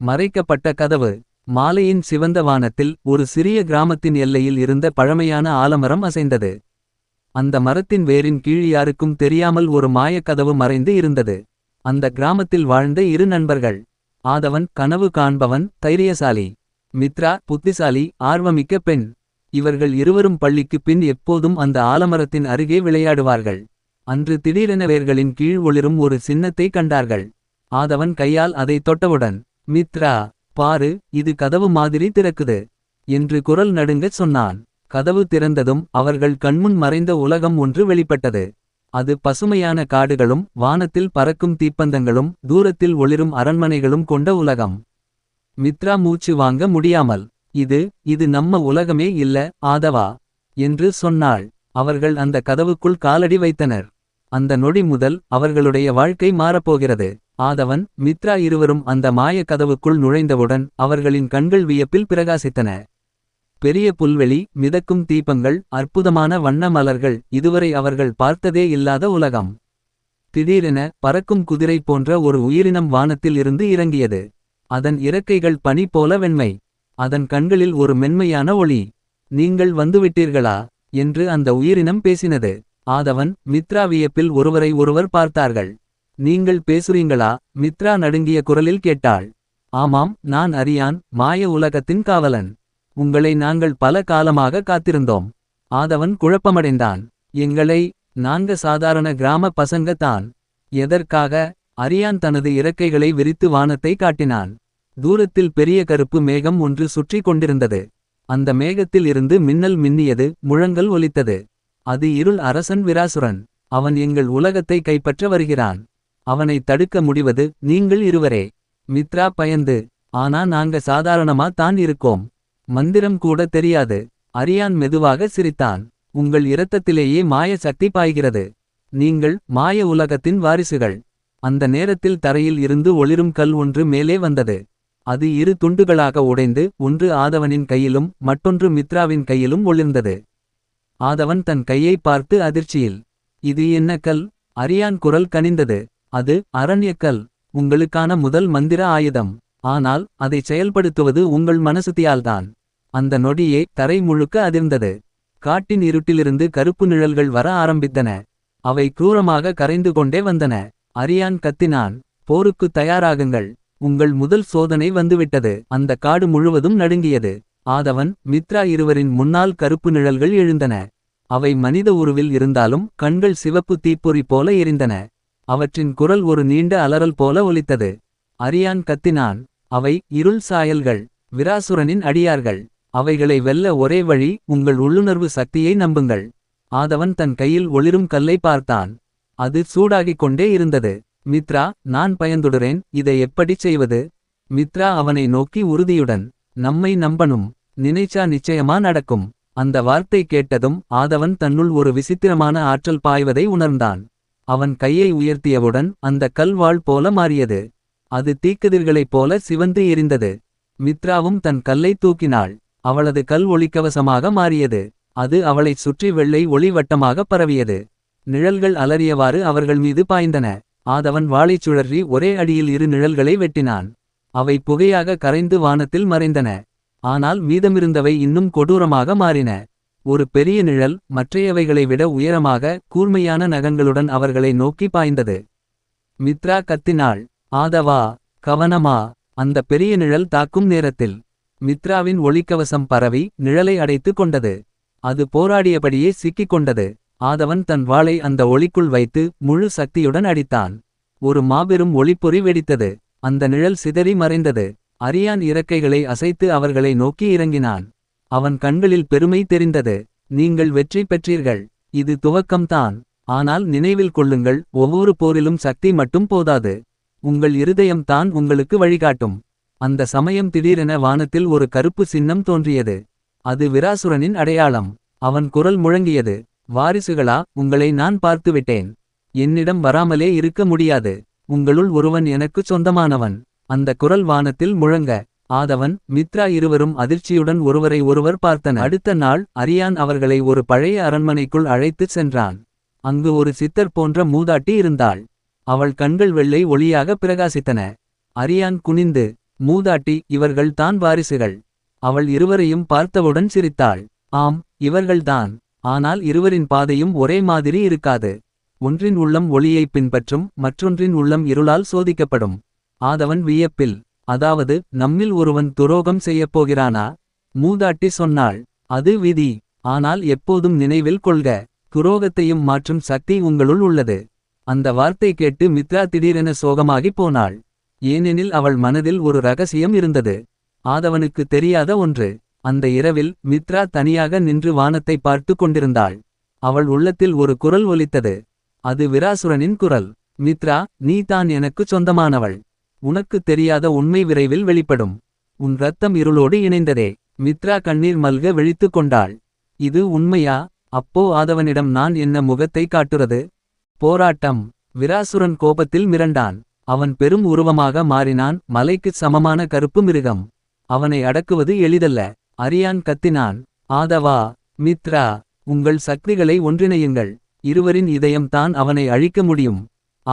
மறைக்கப்பட்ட கதவு. மாலையின் சிவந்த வானத்தில் ஒரு சிறிய கிராமத்தின் எல்லையில் இருந்த பழமையான ஆலமரம் அசைந்தது. அந்த மரத்தின் வேரின் கீழ் யாருக்கும் தெரியாமல் ஒரு மாயக்கதவு மறைந்து இருந்தது. அந்த கிராமத்தில் வாழ்ந்த இரு நண்பர்கள். ஆதவன் கனவு காண்பவன் தைரியசாலி. மித்ரா புத்திசாலி ஆர்வமிக்க பெண். இவர்கள் இருவரும் பள்ளிக்கு பின் எப்போதும் அந்த ஆலமரத்தின் அருகே விளையாடுவார்கள். அன்று திடீரென வேர்களின் கீழ் ஒளிரும் ஒரு சின்னத்தை கண்டார்கள். ஆதவன் கையால் அதை தொட்டவுடன் மித்ரா பாரு இது கதவு மாதிரி திறக்குது என்று குரல் நடுங்கச் சொன்னான். கதவு திறந்ததும் அவர்கள் கண்முன் மறைந்த உலகம் ஒன்று வெளிப்பட்டது. அது பசுமையான காடுகளும் வானத்தில் பறக்கும் தீப்பந்தங்களும் தூரத்தில் ஒளிரும் அரண்மனைகளும் கொண்ட உலகம். மித்ரா மூச்சு வாங்க முடியாமல் இது இது நம்ம உலகமே இல்ல ஆதவா என்று சொன்னாள். அவர்கள் அந்த கதவுக்குள் காலடி வைத்தனர். அந்த நொடி முதல் அவர்களுடைய வாழ்க்கை மாறப்போகிறது. ஆதவன் மித்ரா இருவரும் அந்த மாய கதவுக்குள் நுழைந்தவுடன் அவர்களின் கண்கள் வியப்பில் பிரகாசித்தன. பெரிய புல்வெளி மிதக்கும் தீபங்கள் அற்புதமான வண்ண மலர்கள் இதுவரை அவர்கள் பார்த்ததே இல்லாத உலகம். திடீரென பறக்கும் குதிரை போன்ற ஒரு உயிரினம் வானத்தில் இருந்து இறங்கியது. அதன் இறக்கைகள் பனி போல வெண்மை. அதன் கண்களில் ஒரு மென்மையான ஒளி. நீங்கள் வந்துவிட்டீர்களா? என்று அந்த உயிரினம் பேசினது. ஆதவன் மித்ரா வியப்பில் ஒருவரை ஒருவர் பார்த்தார்கள். நீங்கள் பேசுறீங்களா? மித்ரா நடுங்கிய குரலில் கேட்டாள். ஆமாம் நான் அரியான் மாய உலகத்தின் காவலன். உங்களை நாங்கள் பல காலமாக காத்திருந்தோம். ஆதவன் குழப்பமடைந்தான். எங்களை நான்கு சாதாரண கிராம பசங்க தான். எதற்காக? அரியான் தனது இறக்கைகளை விரித்து வானத்தை காட்டினான். தூரத்தில் பெரிய கருப்பு மேகம் ஒன்று சுற்றி கொண்டிருந்தது. அந்த மேகத்தில் இருந்து மின்னல் மின்னியது முழங்கல் ஒலித்தது. அது இருள் அரசன் விராசுரன். அவன் எங்கள் உலகத்தை கைப்பற்ற வருகிறான். அவனை தடுக்க முடிவது நீங்கள் இருவரே. மித்ரா பயந்து ஆனா நாங்க சாதாரணமா தான் இருக்கோம். மந்திரம் கூட தெரியாது. அரியான் மெதுவாக சிரித்தான் உங்கள் இரத்தத்திலேயே மாய சக்தி பாய்கிறது. நீங்கள் மாய உலகத்தின் வாரிசுகள். அந்த நேரத்தில் தரையில் இருந்து ஒளிரும் கல் ஒன்று மேலே வந்தது. அது இரு துண்டுகளாக உடைந்து ஒன்று ஆதவனின் கையிலும் மற்றொன்று மித்ராவின் கையிலும் ஒளிர்ந்தது. ஆதவன் தன் கையை பார்த்து அதிர்ச்சியில் இது என்ன கல்? அரியான் குரல் கனிந்தது. அது அரண்யக்கல் உங்களுக்கான முதல் மந்திர ஆயுதம். ஆனால் அதை செயல்படுத்துவது உங்கள் மனசுத்தியால்தான். அந்த நொடியே தரை முழுக்க அதிர்ந்தது. காட்டின் இருட்டிலிருந்து கருப்பு நிழல்கள் வர ஆரம்பித்தன. அவை கிரூரமாக கரைந்து கொண்டே வந்தன. அரியான் கத்தினான் போருக்கு தயாராகுங்கள். உங்கள் முதல் சோதனை வந்துவிட்டது. அந்த காடு முழுவதும் நடுங்கியது. ஆதவன் மித்ரா இருவரின் முன்னால் கருப்பு நிழல்கள் எழுந்தன. அவை மனித உருவில் இருந்தாலும் கண்கள் சிவப்பு தீப்பொறி போல எரிந்தன. அவற்றின் குரல் ஒரு நீண்ட அலறல் போல ஒலித்தது. அரியான் கத்தினான் அவை இருள் சாயல்கள் விராசுரனின் அடியார்கள். அவைகளை வெல்ல ஒரே வழி உங்கள் உள்ளுணர்வு சக்தியை நம்புங்கள். ஆதவன் தன் கையில் ஒளிரும் கல்லை பார்த்தான். அது சூடாகிக் கொண்டே இருந்தது. மித்ரா நான் பயந்துடுறேன். இதை எப்படிச் செய்வது? மித்ரா அவனை நோக்கி உறுதியுடன் நம்மை நம்பனும் நினைச்சா நிச்சயமா நடக்கும். அந்த வார்த்தை கேட்டதும் ஆதவன் தன்னுள் ஒரு விசித்திரமான ஆற்றல் பாய்வதை உணர்ந்தான். அவன் கையை உயர்த்தியவுடன் அந்த கல்வாள் போல மாறியது. அது தீக்கதிர்களைப் போல சிவந்து எரிந்தது. மித்ராவும் தன் கல்லை தூக்கினாள். அவளது கல் ஒளிக்கவசமாக மாறியது. அது அவளைச் சுற்றி வெள்ளை ஒளி வட்டமாக பரவியது. நிழல்கள் அலறியவாறு அவர்கள் மீது பாய்ந்தன. ஆதவன் வாளைச் சுழற்றி ஒரே அடியில் இரு நிழல்களை வெட்டினான். அவை புகையாக கரைந்து வானத்தில் மறைந்தன. ஆனால் மீதமிருந்தவை இன்னும் கொடூரமாக மாறின. ஒரு பெரிய நிழல் மற்றையவைகளை விட உயரமாக கூர்மையான நகங்களுடன் அவர்களை நோக்கி பாய்ந்தது. மித்ரா கத்தினாள் ஆதவா கவனமா அந்த பெரிய நிழல் தாக்கும் நேரத்தில். மித்ராவின் ஒளிக்கவசம் பரவி நிழலை அடைத்து கொண்டது. அது போராடியபடியே சிக்கிக் கொண்டது. ஆதவன் தன் வாளை அந்த ஒளிக்குள் வைத்து முழு சக்தியுடன் அடித்தான். ஒரு மாபெரும் ஒளிப்பொறி வெடித்தது. அந்த நிழல் சிதறி மறைந்தது. அரியான் இறக்கைகளை அசைத்து அவர்களை நோக்கி இறங்கினான். அவன் கண்களில் பெருமை தெரிந்தது. நீங்கள் வெற்றி பெற்றீர்கள். இது துவக்கம்தான். ஆனால் நினைவில் கொள்ளுங்கள் ஒவ்வொரு போரிலும் சக்தி மட்டும் போதாது. உங்கள் இருதயம் தான் உங்களுக்கு வழிகாட்டும் அந்த சமயம் திடீரென வானத்தில் ஒரு கருப்பு சின்னம் தோன்றியது. அது விராசுரனின் அடையாளம். அவன் குரல் முழங்கியது. வாரிசுகளா உங்களை நான் பார்த்துவிட்டேன். என்னிடம் வராமலே இருக்க முடியாது. உங்களுள் ஒருவன் எனக்குச் சொந்தமானவன் அந்த குரல் வானத்தில் முழங்க. ஆதவன் மித்ரா இருவரும் அதிர்ச்சியுடன் ஒருவரை ஒருவர் பார்த்தனர். அடுத்த நாள் அரியான் அவர்களை ஒரு பழைய அரண்மனைக்குள் அழைத்துச் சென்றான். அங்கு ஒரு சித்தர் போன்ற மூதாட்டி இருந்தாள். அவள் கண்கள் வெள்ளை ஒளியாக பிரகாசித்தன. அரியான் குனிந்து மூதாட்டி இவர்கள் தான் வாரிசுகள். அவள் இருவரையும் பார்த்தவுடன் சிரித்தாள். ஆம் இவர்கள்தான் ஆனால் இருவரின் பாதையும் ஒரே மாதிரி இருக்காது. ஒன்றின் உள்ளம் ஒளியைப் பின்பற்றும் மற்றொன்றின் உள்ளம் இருளால் சோதிக்கப்படும். ஆதவன் வியப்பில் அதாவது நம்மில் ஒருவன் துரோகம் செய்யப் போகிறானா? மூதாட்டி சொன்னாள் அது விதி. ஆனால் எப்போதும் நினைவில் கொள்க துரோகத்தையும் மாற்றும் சக்தி உங்களுள் உள்ளது. அந்த வார்த்தை கேட்டு மித்ரா திடீரென சோகமாகி போனாள். ஏனெனில் அவள் மனதில் ஒரு ரகசியம் இருந்தது. ஆதவனுக்கு தெரியாத ஒன்று அந்த இரவில் மித்ரா தனியாக நின்று வானத்தை பார்த்து கொண்டிருந்தாள். அவள் உள்ளத்தில் ஒரு குரல் ஒலித்தது. அது விராசுரனின் குரல் மித்ரா நீ தான் எனக்குச் சொந்தமானவள். உனக்கு தெரியாத உண்மை விரைவில் வெளிப்படும். உன் ரத்தம் இருளோடு இணைந்ததே. மித்ரா கண்ணீர் மல்க விழித்து கொண்டாள். இது உண்மையா? அப்போ ஆதவனிடம் நான் என்ன முகத்தை காட்டுறது? போராட்டம். விராசுரன் கோபத்தில் மிரண்டான். அவன் பெரும் உருவமாக மாறினான். மலைக்குச் சமமான கருப்பு மிருகம். அவனை அடக்குவது எளிதல்ல. அரியான் கத்தினான். ஆதவா மித்ரா உங்கள் சக்திகளை ஒன்றிணையுங்கள். இருவரின் இதயம்தான் அவனை அழிக்க முடியும்.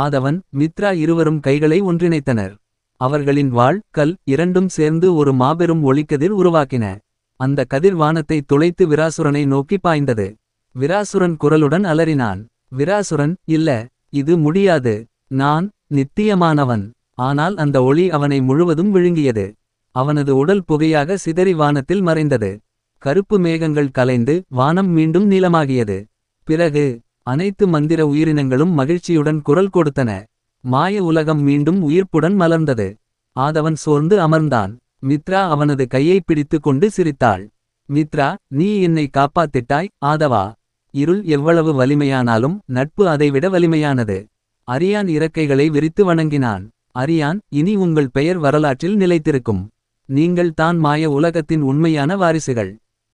ஆதவன் மித்ரா இருவரும் கைகளை ஒன்றிணைத்தனர். அவர்களின் வாள் கல் இரண்டும் சேர்ந்து ஒரு மாபெரும் ஒளிக்கதிர் உருவாக்கின. அந்த கதிர் வானத்தை துளைத்து விராசுரனை நோக்கி பாய்ந்தது. விராசுரன் குரலுடன் அலறினான். விராசுரன் இல்ல இது முடியாது. நான் நித்தியமானவன். ஆனால் அந்த ஒளி அவனை முழுவதும் விழுங்கியது. அவனது உடல் புகையாக சிதறி வானத்தில் மறைந்தது. கருப்பு மேகங்கள் கலைந்து வானம் மீண்டும் நீளமாகியது. பிறகு அனைத்து மந்திர உயிரினங்களும் மகிழ்ச்சியுடன் குரல் கொடுத்தன. மாய உலகம் மீண்டும் உயிர்ப்புடன் மலர்ந்தது. ஆதவன் சோர்ந்து அமர்ந்தான். மித்ரா அவனது கையை பிடித்து கொண்டு சிரித்தாள். மித்ரா நீ என்னை காப்பாத்திட்டாய் ஆதவா? இருள் எவ்வளவு வலிமையானாலும் நட்பு அதைவிட வலிமையானது. அரியான் இறக்கைகளை விரித்து வணங்கினான். அரியான் இனி உங்கள் பெயர் வரலாற்றில் நிலைத்திருக்கும். நீங்கள் தான் மாய உலகத்தின் உண்மையான வாரிசுகள்.